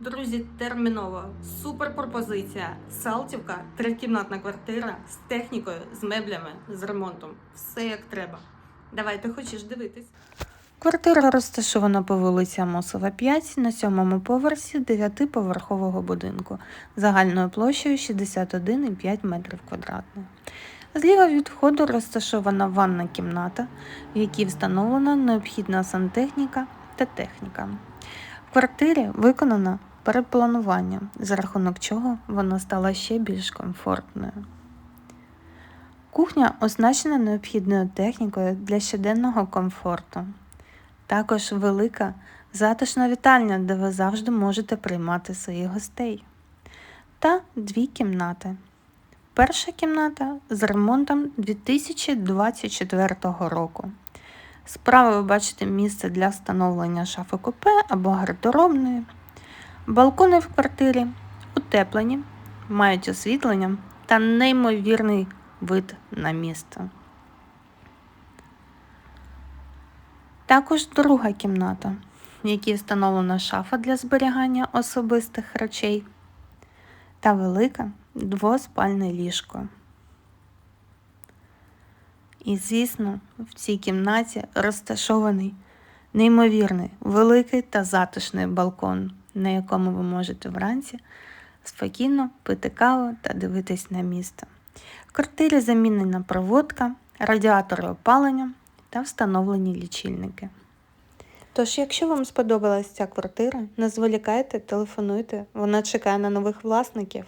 Друзі, терміново. Супер пропозиція. Салтівка, трикімнатна квартира з технікою, з меблями, з ремонтом. Все як треба. Давайте хочеш дивитись. Квартира розташована по вулиці Амосова, 5 на сьомому поверсі дев'ятиповерхового будинку загальною площею 61,5 метрів квадратних. Зліва від входу розташована ванна кімната, в якій встановлена необхідна сантехніка та техніка. В квартирі виконано перепланування, за рахунок чого вона стала ще більш комфортною. Кухня оснащена необхідною технікою для щоденного комфорту. Також велика затишна вітальня, де ви завжди можете приймати своїх гостей. Та дві кімнати. Перша кімната з ремонтом 2024 року. Справа ви бачите місце для встановлення шафи купе або гардеробної. Балкони в квартирі утеплені, мають освітлення та неймовірний вид на місто. Також друга кімната, в якій встановлена шафа для зберігання особистих речей та велике двоспальне ліжко. І, звісно, в цій кімнаті розташований неймовірний великий та затишний балкон, на якому ви можете вранці спокійно пити каву та дивитись на місто. В квартирі замінена проводка, радіатори опалення та встановлені лічильники. Тож, якщо вам сподобалась ця квартира, не зволікайте, телефонуйте, вона чекає на нових власників.